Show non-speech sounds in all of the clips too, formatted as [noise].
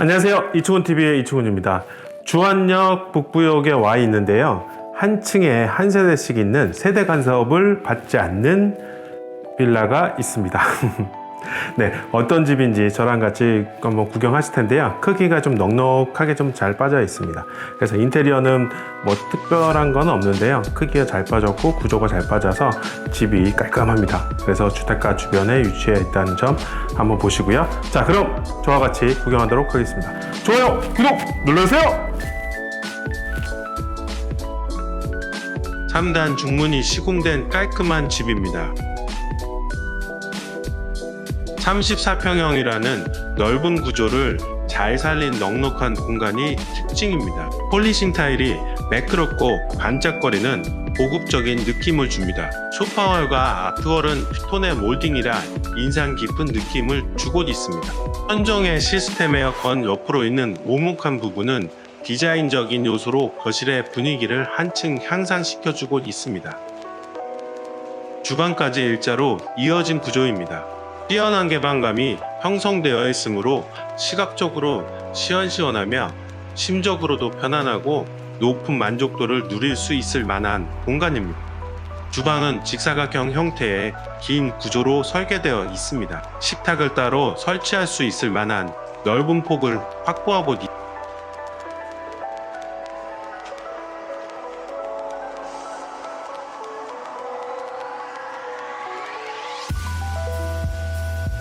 안녕하세요. 이초훈TV의 이초훈입니다. 주안역 북부역에 와 있는데요. 한 층에 한 세대씩 있는 세대 간섭을 받지 않는 빌라가 있습니다. [laughs] 네, 어떤 집인지 저랑 같이 한번 구경하실 텐데요. 크기가 좀 넉넉하게 좀 잘 빠져 있습니다. 그래서 인테리어는 뭐 특별한 건 없는데요. 크기가 잘 빠졌고 구조가 잘 빠져서 집이 깔끔합니다. 그래서 주택가 주변에 위치해 있다는 점 한번 보시고요. 자, 그럼 저와 같이 구경하도록 하겠습니다. 좋아요, 구독 눌러주세요! 3단 중문이 시공된 깔끔한 집입니다. 34평형이라는 넓은 구조를 잘 살린 넉넉한 공간이 특징입니다. 폴리싱 타일이 매끄럽고 반짝거리는 고급적인 느낌을 줍니다. 소파월과 아트월은 피톤의 몰딩이라 인상 깊은 느낌을 주고 있습니다. 선정의 시스템 에어컨 옆으로 있는 오목한 부분은 디자인적인 요소로 거실의 분위기를 한층 향상시켜주고 있습니다. 주방까지 일자로 이어진 구조입니다. 뛰어난 개방감이 형성되어 있으므로 시각적으로 시원시원하며 심적으로도 편안하고 높은 만족도를 누릴 수 있을 만한 공간입니다. 주방은 직사각형 형태의 긴 구조로 설계되어 있습니다. 식탁을 따로 설치할 수 있을 만한 넓은 폭을 확보하고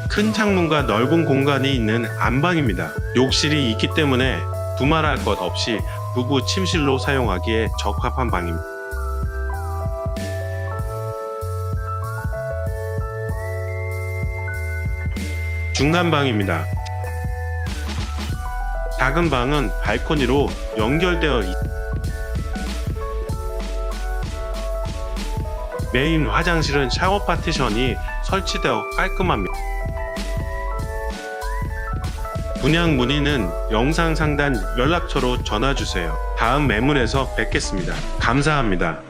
큰 창문과 넓은 공간이 있는 안방입니다. 욕실이 있기 때문에 두말할 것 없이 부부 침실로 사용하기에 적합한 방입니다. 중간 방입니다. 작은 방은 발코니로 연결되어 있 메인 화장실은 샤워 파티션이 설치되어 깔끔합니다. 분양 문의는 영상 상단 연락처로 전화 주세요. 다음 매물에서 뵙겠습니다. 감사합니다.